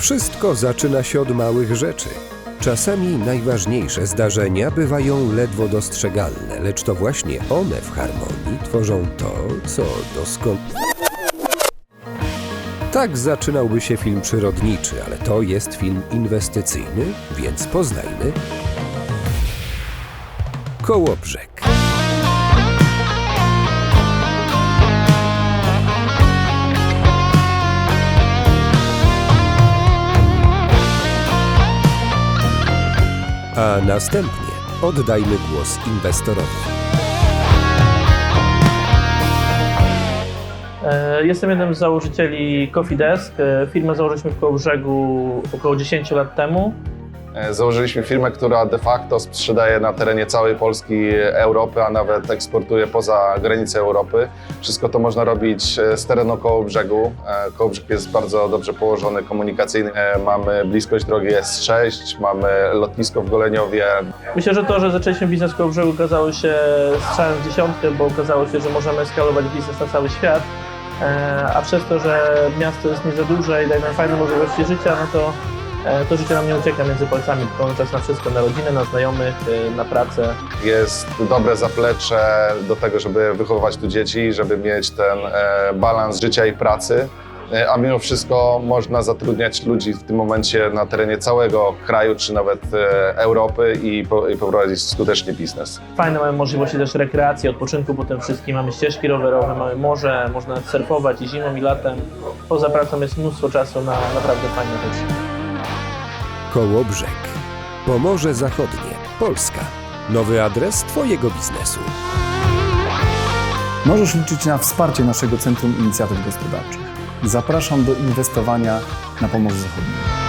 Wszystko zaczyna się od małych rzeczy. Czasami najważniejsze zdarzenia bywają ledwo dostrzegalne, lecz to właśnie one w harmonii tworzą to, co doskonale. Tak zaczynałby się film przyrodniczy, ale to jest film inwestycyjny, więc poznajmy Kołobrzeg. A następnie oddajmy głos inwestorowi. E, Jestem jednym z założycieli Coffee Desk. E, Firmę założyliśmy w Kołobrzegu około 10 lat temu. E, Założyliśmy firmę, która de facto sprzedaje na terenie całej Polski, Europy, a nawet eksportuje poza granice Europy. Wszystko to można robić e, z terenu Kołobrzegu. E, Kołobrzeg jest bardzo dobrze położony komunikacyjnie. E, Mamy bliskość drogi S6, mamy lotnisko w Goleniowie. Myślę, że to, że zaczęliśmy biznes w Kołobrzegu okazało się strzałem w dziesiątkę, bo okazało się, że możemy skalować biznes na cały świat. E, A przez to, że miasto jest nie za duże i daje nam fajne możliwości życia, no to e, to życie nam nie ucieka między palcami, mamy czas na wszystko, na rodzinę, na znajomych, e, na pracę. Jest dobre zaplecze do tego, żeby wychowywać tu dzieci, żeby mieć ten e, balans życia i pracy. E, A mimo wszystko można zatrudniać ludzi w tym momencie na terenie całego kraju, czy nawet e, Europy i, po, i poprowadzić skutecznie biznes. Fajne mamy możliwości też rekreacji, odpoczynku po tym wszystkim. Mamy ścieżki rowerowe, mamy morze, można surfować i zimą i latem. Poza pracą jest mnóstwo czasu na naprawdę fajne rzeczy. Kołobrzeg. Pomorze Zachodnie. Polska. Nowy adres Twojego biznesu. Możesz liczyć na wsparcie naszego Centrum Inicjatyw Gospodarczych. Zapraszam do inwestowania na Pomorzu Zachodnim.